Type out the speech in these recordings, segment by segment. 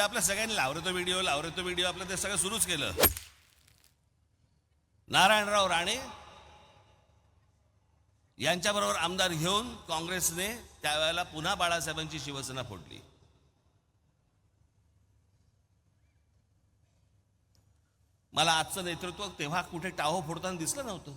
ते आपल्या सगळ्यांनी लावरतो व्हिडिओ लावरतो व्हिडिओ आपलं ते सगळं सुरूच केलं. नारायणराव राणे यांच्याबरोबर आमदार घेऊन काँग्रेसने त्यावेळेला पुन्हा बाळासाहेबांची शिवसेना फोडली. मला आजचं नेतृत्व तेव्हा कुठे टाहो फोडताना दिसलं नव्हतं.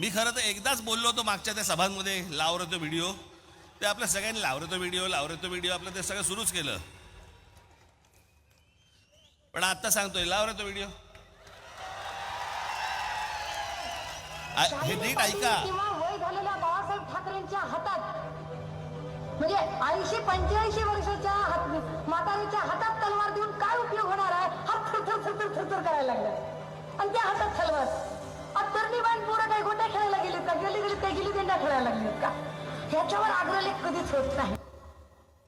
मी खरं तर एकदाच बोललो होतो मागच्या त्या सभांमध्ये लावलं तो व्हिडिओ. ते आपल्या सगळ्यांनी लावलं तो व्हिडिओ लावलं तो व्हिडिओ आपलं ते सगळं सुरूच केलं. पण आता सांगतोय लावलं तो व्हिडिओ हे नीट ऐका. वय झालेल्या बाळासाहेब ठाकरेंच्या हातात म्हणजे ऐंशी पंच्याऐंशी वर्षाच्या हात म्हातारीच्या हातात तलवार देऊन काय उपयोग होणार आहे? हात थरथर थरथर थरथर करायला लागला. आणि त्या हातात तलवार. का गेली गेली गेली त्यांना खेळायला लागलीत का? ह्याच्यावर आग्रलेख कधीच होत नाही.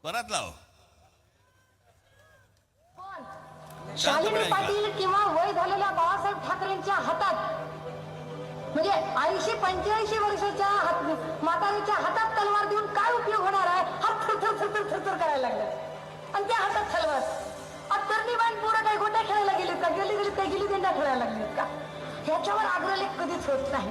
परत लाव. शालिनी पाटील किंवा वय झालेल्या बाळासाहेब ठाकरेंच्या हातात म्हणजे ऐंशी पंच्याऐंशी वर्षाच्या हात म्हातारीच्या हातात तलवार देऊन काय उपयोग होणार आहे? हात थरथर थरथर थरथर करायला लागला. आणि त्या हातात तलवार. तरणी बाण पोरं काय गोट्या खेळायला गेलीत का? गेली गेली काय गेली त्यांना खेळायला लागलीत का? ह्याच्यावर आग्रलेख कधीच होत नाही.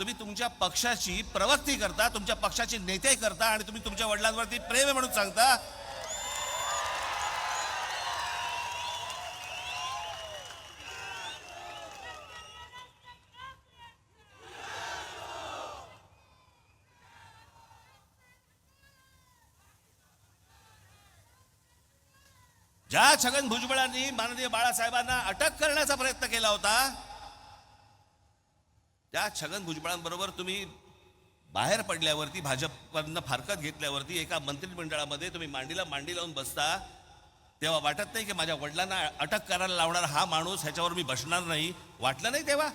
तुम्ही तुमच्या पक्षाची प्रवक्ती करता तुमच्या पक्षाचे नेते करता आणि तुम्ही तुमच्या वडिलांवरती प्रेम आहे म्हणून सांगता. ज्या छगन भुजबळांनी माननीय बाळासाहेबांना अटक करण्याचा प्रयत्न केला होता त्या छगन भुजबळांबरोबर तुम्ही बाहेर पडल्यावरती भाजपवरनं फारकत घेतल्यावरती एका मंत्रिमंडळामध्ये तुम्ही मांडीला मांडी लावून बसता तेव्हा वाटत नाही की माझ्या वडिलांना अटक करायला लावणारा हा माणूस ह्याच्यावर मी बसणार नाही. वाटलं नाही तेव्हा?